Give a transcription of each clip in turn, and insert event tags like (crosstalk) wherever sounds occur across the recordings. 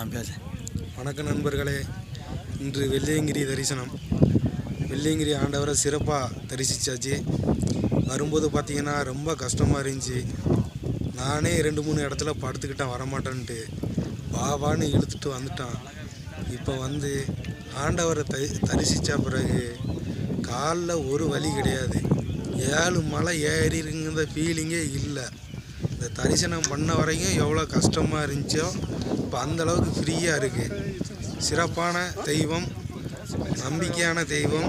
ஆ வணக்கம் நண்பர்களே இன்று வெள்ளியங்கிரி தரிசனம். வெள்ளியங்கிரி ஆண்டவரை சிறப்பாக தரிசித்தாச்சு வரும்போது பார்த்திங்கன்னா ரொம்ப கஷ்டமாக இருந்துச்சு. நானே ரெண்டு மூணு இடத்துல படுத்துக்கிட்டேன் வரமாட்டேன்ட்டு பாபான்னு இழுத்துட்டு வந்துட்டான். இப்போ வந்து ஆண்டவரை த தரிசித்த பிறகு காலில் ஒரு வலி கிடையாது. ஏழு மலை ஏறி ஃபீலிங்கே இல்லை. இந்த தரிசனம் பண்ண வரைக்கும் எவ்வளோ கஷ்டமாக இருந்துச்சோ இப்போ அந்தளவுக்கு ஃப்ரீயாக இருக்குது சிறப்பான தெய்வம் நம்பிக்கையான தெய்வம்.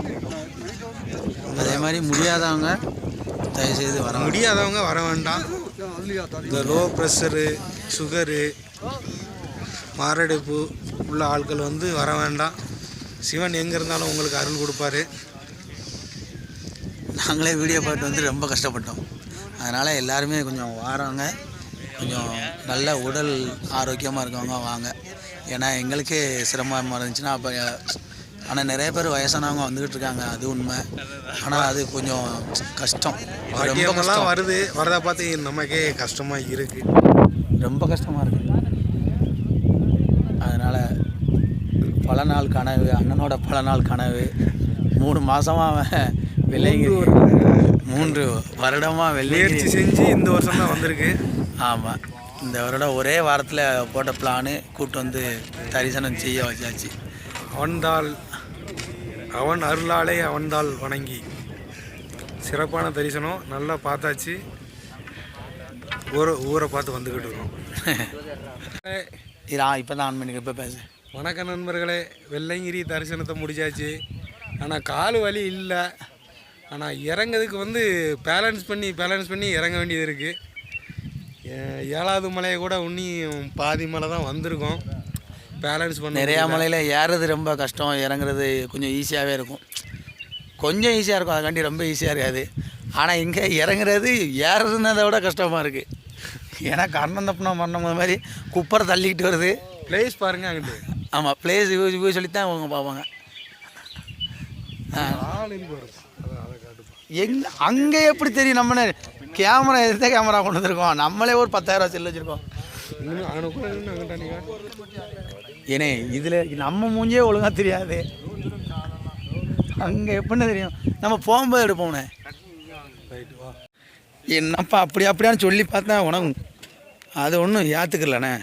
அதே மாதிரி முடியாதவங்க தயவுசெய்து வர முடியாதவங்க வர வேண்டாம். இந்த லோ ப்ரெஷரு சுகரு மாரடைப்பு உள்ள ஆட்கள் வந்து வர வேண்டாம். சிவன் எங்கே இருந்தாலும் உங்களுக்கு அருள் கொடுப்பாரு. நாங்களே வீடியோ பார்த்து வந்து ரொம்ப கஷ்டப்பட்டோம். அதனால் எல்லாருமே கொஞ்சம் வாரவங்க கொஞ்சம் நல்ல உடல் ஆரோக்கியமாக இருக்கவங்க வாங்க. ஏன்னா எங்களுக்கே சிரமமாக இருந்துச்சுன்னா அப்போ ஆனால் நிறைய பேர் வயசானவங்க வந்துக்கிட்டு இருக்காங்க. அது உண்மை. ஆனால் அது கொஞ்சம் கஷ்டம். ரொம்ப வருது. வரதை பார்த்து நமக்கே கஷ்டமாக இருக்குது ரொம்ப கஷ்டமாக இருக்கு. அதனால் பல நாள் கனவு அண்ணனோட பல நாள் கனவு. மூணு மாதமாக அவன் வெள்ளைங்கிரி மூன்று வருடமாக முயற்சி செஞ்சு இந்த வருஷம் தான் வந்திருக்கு. ஆமாம் இந்த வருடம் ஒரே வாரத்தில் போட்ட பிளானு கூட்டு வந்து தரிசனம் செய்ய வச்சாச்சு. அவன்தாள் அவன் அருளாலே அவன்தாள் வணங்கி. சிறப்பான தரிசனம் நல்லா பார்த்தாச்சு. ஊரை ஊரை பார்த்து வந்துக்கிட்டு இருக்கோம். இப்போ தான் ஆன் பண்ணிக்க இப்போ பேசு. வணக்கம் நண்பர்களே வெள்ளைங்கிரி தரிசனத்தை முடிச்சாச்சு. ஆனால் கால் வலி இல்லை. ஆனால் இறங்குறதுக்கு வந்து பேலன்ஸ் பண்ணி பேலன்ஸ் பண்ணி இறங்க வேண்டியது இருக்குது ஏழாவது மலையை கூட இன்னும் பாதி மலை தான் வந்திருக்கோம். பேலன்ஸ் பண்ண நிறையா மலையில் ஏறுறது ரொம்ப கஷ்டம் இறங்குறது கொஞ்சம் ஈஸியாகவே இருக்கும். கொஞ்சம் ஈஸியாக இருக்கும் அதுக்காண்டி ரொம்ப ஈஸியாக இருக்காது. ஆனால் இங்கே இறங்குறது ஏறுறதுனதை விட கஷ்டமாக இருக்குது ஏன்னா கர்ணம் தப்புனா மரணம் மாதிரி குப்பரை தள்ளிக்கிட்டு வருது. பிளேஸ் பாருங்க அங்கிட்டு. ஆமாம் பிளேஸ் யூஸ் யூஸ் சொல்லி தான் அவங்க பார்ப்பாங்க. ஆள் இருக்கு வரும் அதான் அதை காட்டுப்பா எங் அங்கே எப்படி தெரியும் நம்ம கேமரா எந்த கேமரா கொண்டு வந்திருக்கோம். நம்மளே ஒரு பத்தாயிரம் செல்லு வச்சுருக்கோம். ஏனே இதில் நம்ம மூஞ்சே ஒழுங்காக தெரியாது. அங்கே எப்படின்னு தெரியும்? நம்ம போகும்போது எடுப்போம்னே. என்னப்பா அப்படி அப்படியான்னு சொல்லி பார்த்தேன் உனக்கு அது ஒன்றும் ஏற்றுக்கலண்ணே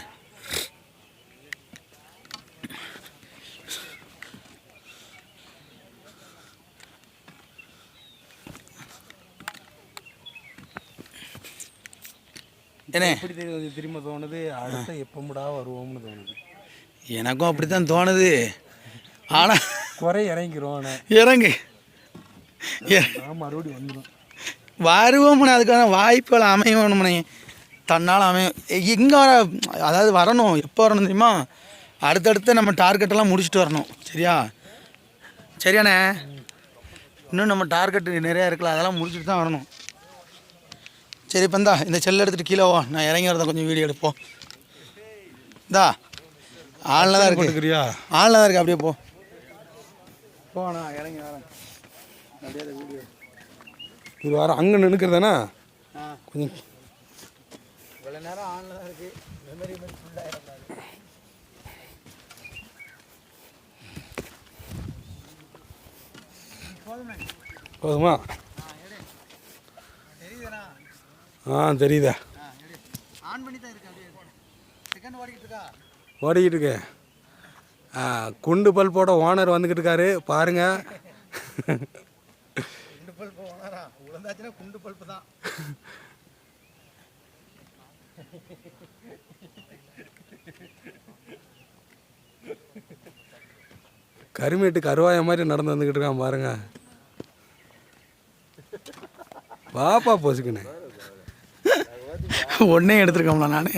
எப்படி திரும்ப தோணுது. அடுத்த எப்பமுடா வருவோம்னு தோணுது. எனக்கும் அப்படி தான் தோணுது. ஆனால் குறை இறங்கிக்கிறோம் இறங்கு. மறுபடியும் வந்துடும் வருவோம்னே அதுக்கான வாய்ப்புகள் அமையணும்னே தன்னால் அமையும் எங்கே வர அதாவது வரணும். எப்போ வரணும் தெரியுமா? அடுத்தடுத்து நம்ம டார்கெட்டெல்லாம் முடிச்சுட்டு வரணும். சரியா? சரியாண்ணே? இன்னும் நம்ம டார்கெட் நிறையா இருக்குல்ல அதெல்லாம் முடிச்சுட்டு தான் வரணும். சரி இப்போ இந்தா இந்த செல் எடுத்துகிட்டு கீழே வா. நான் இறங்கி வரதை கொஞ்சம் வீடியோ எடுப்போம் இந்தா ஆளில் தான் இருக்கு. ஆளில் தான் இருக்கு அப்படியே போ. போண்ணா இறங்கி வரேன். அப்படியே வீடியோ இது வர அங்கே நின்றுக்கிறதானே ஆ. கொஞ்சம். இவ்வளோ நேரம் ஆனில் தான் இருக்குது மெமரி மாதிரி ஃபுல்லாக போதுமா? ஆ தெரியுதா. ஆன் பண்ணி தான் இருக்கு ஓடிக்கிட்டு இருக்கா? குண்டு பல்போட ஓனர் வந்துக்கிட்டு இருக்காரு. பாருங்க. கருமேட்டு கருவாய மாதிரி நடந்து வந்துக்கிட்டு இருக்கான் பாருங்க. பாப்பா போசுக்குண்ணே (laughs) ஒன்றே எடுத்துருக்கோம்ல நான்.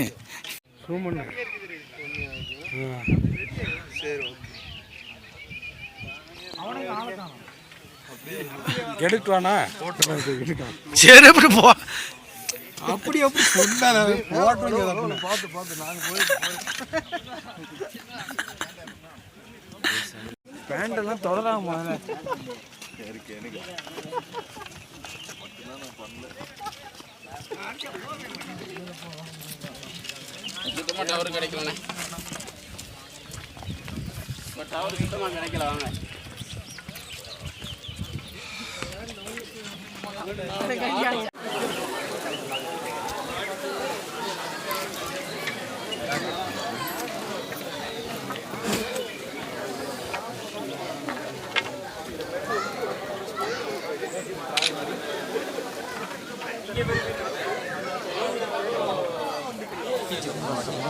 வாண்ணா சரி எப்படி போ. அப்படி அப்படி சொல்லாத. போட்டு பார்த்து பார்த்து நாங்கள் பேண்டெல்லாம் தொடராம சுத்தமாக டவர் கிடைக்கலண்ணே இப்போ டவர் சுத்தமாக கிடைக்கல வாங்க Gracias.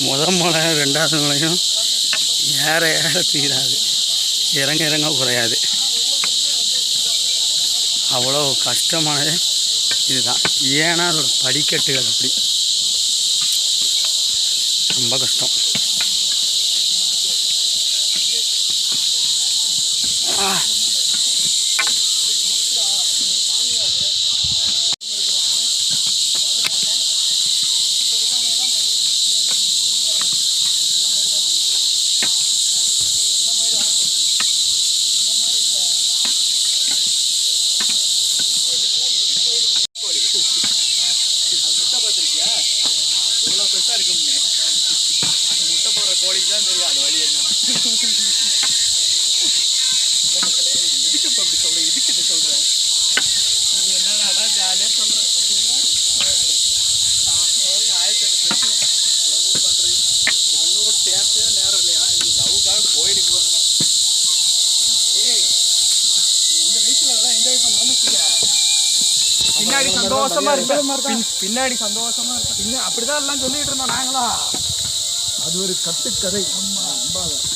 முத மலை ரெண்டாவது மலையும் ஏற ஏற தீராது. இறங்க இறங்க குறையாது. அவ்வளோ கஷ்டமானது இதுதான். ஏன்னா அதோட படிக்கட்டுகள் அப்படி. ரொம்ப கஷ்டம். ஆ. கோழிக்கு தான் தெரியும் அது வழி என்ன? இல்ல மக்களே, இப்போ அப்படி சொல்ற இதுக்கு இது சொல்ற நீ என்னடா ஜாலியாக சொல்ற ஆயிரத்தி லவ் நேரம் இல்லையா ஏய் இந்த வயசுல அதெல்லாம் என்ஜாய் பின்னாடி சந்தோஷமா இருக்கு. பின்னாடி சந்தோஷமா இருப்பேன் பின்ன அப்படிதான் எல்லாம் சொல்லிட்டு இருந்தோம் நாங்களா அது ஒரு கட்டுக்கதை. நம்ம பதினாறுல